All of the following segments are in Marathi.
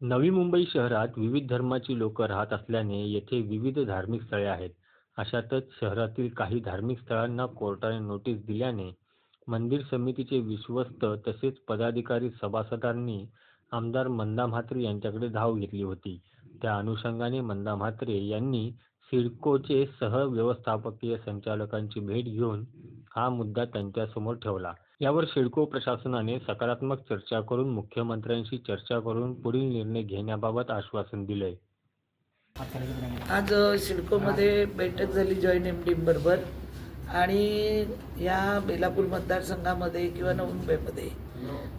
नवी मुंबई शहरात विविध धर्माची लोक राहत असल्याने येथे विविध धार्मिक स्थळे आहेत. अशातच शहरातील काही धार्मिक स्थळांना कोर्टाने नोटीस दिल्याने मंदिर समितीचे विश्वस्त तसेच पदाधिकारी सभासदांनी आमदार मंदा म्हात्रे यांच्याकडे धाव घेतली होती. त्या अनुषंगाने मंदा म्हात्रे यांनी सिडकोचे सह-व्यवस्थापकीय संचालकांची भेट घेऊन हा मुद्दा त्यांच्यासमोर ठेवला. यावर सिडको प्रशासनाने सकारात्मक चर्चा करून मुख्यमंत्र्यांशी चर्चा करून पुढील निर्णय घेण्याबाबत आश्वासन दिले. आज शिडकोमध्ये सिडकोमध्ये बैठक झाली जॉईंट एम बरोबर आणि या बेलापूर मतदारसंघामध्ये किंवा नवी मुंबईमध्ये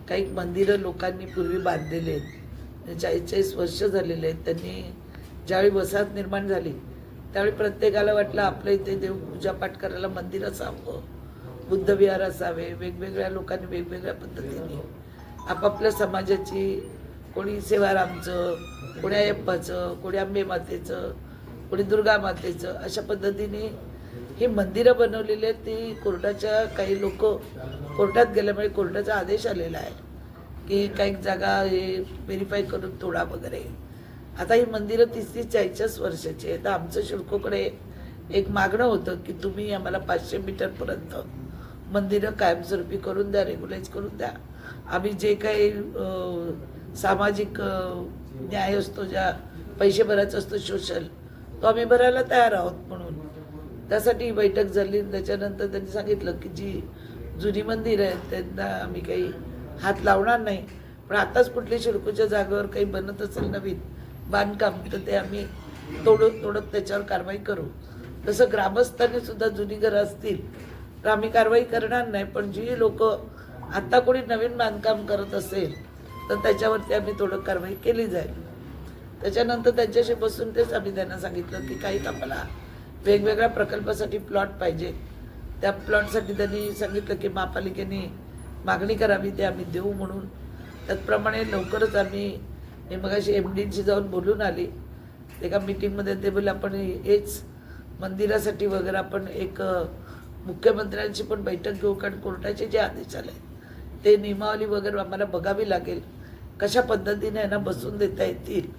काही मंदिरं लोकांनी पूर्वी बांधलेले आहेत. चाळीस चाळीस वर्ष झालेले आहेत. त्यांनी ज्यावेळी वसाहत निर्माण झाली त्यावेळी प्रत्येकाला वाटलं आपल्या इथे देवपूजा पाठ करायला मंदिर असावं. बुद्धविहार असावे वेगवेगळ्या लोकांनी वेगवेगळ्या पद्धतीने आपापल्या समाजाची कोणी सेवारामचं कोणी अय्यप्पाचं कोणी आंबे मातेचं कोणी दुर्गा मातेचं अशा पद्धतीने ही मंदिरं बनवलेली आहेत. ती कोर्टाच्या काही लोक कोर्टात गेल्यामुळे कोर्टाचा आदेश आलेला आहे की काही जागा हे व्हेरीफाय करून तोडा वगैरे. आता ही मंदिरं तीस तीस चाळीस वर्षाची आहेत. तर आमचं शिडकोकडे एक मागणं होतं की तुम्ही आम्हाला पाचशे मीटरपर्यंत मंदिरं कायमस्वरूपी करून द्या रेग्युलाइज करून द्या. आम्ही जे काही सामाजिक न्याय असतो ज्या पैसे भरायचा असतो सोशल तो आम्ही भरायला तयार आहोत म्हणून. त्यासाठी बैठक झाली. त्याच्यानंतर त्यांनी सांगितलं की जी जुनी मंदिर आहेत त्यांना आम्ही काही हात लावणार नाही. पण आताच कुठली शिडकोच्या जागेवर काही बनत असेल नवीन बांधकाम तर ते आम्ही तोडत तोडत त्याच्यावर कारवाई करू. तसं ग्रामस्थांनी सुद्धा जुनी घरं असतील तर आम्ही कारवाई करणार नाही. पण जी लोक आता कोणी नवीन बांधकाम करत असेल तर त्याच्यावरती आम्ही थोडं कारवाई केली जाईल. त्याच्यानंतर त्यांच्याशी बसून तेच आम्ही त्यांना सांगितलं की काही आम्हाला वेगवेगळ्या प्रकल्पासाठी प्लॉट पाहिजे. त्या प्लॉटसाठी त्यांनी सांगितलं की महापालिकेने मागणी करावी ते आम्ही देऊ म्हणून. त्याचप्रमाणे लवकरच आम्ही मी मगाशी एम डीशी जाऊन बोलून आली. एका मिटिंगमध्ये ते बोलले आपण हेच मंदिरासाठी वगैरे आपण एक मुख्यमंत्र्यांची पण बैठक घेऊ कारण कोर्टाचे जे आदेश आले ते नियमावली वगैरे आम्हाला बघावी लागेल. कशा पद्धतीने यांना बसून देता येतील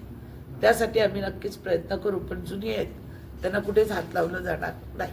त्यासाठी आम्ही नक्कीच प्रयत्न करू पण जुनी आहेत त्यांना कुठेच हात लावलं जाणार नाही.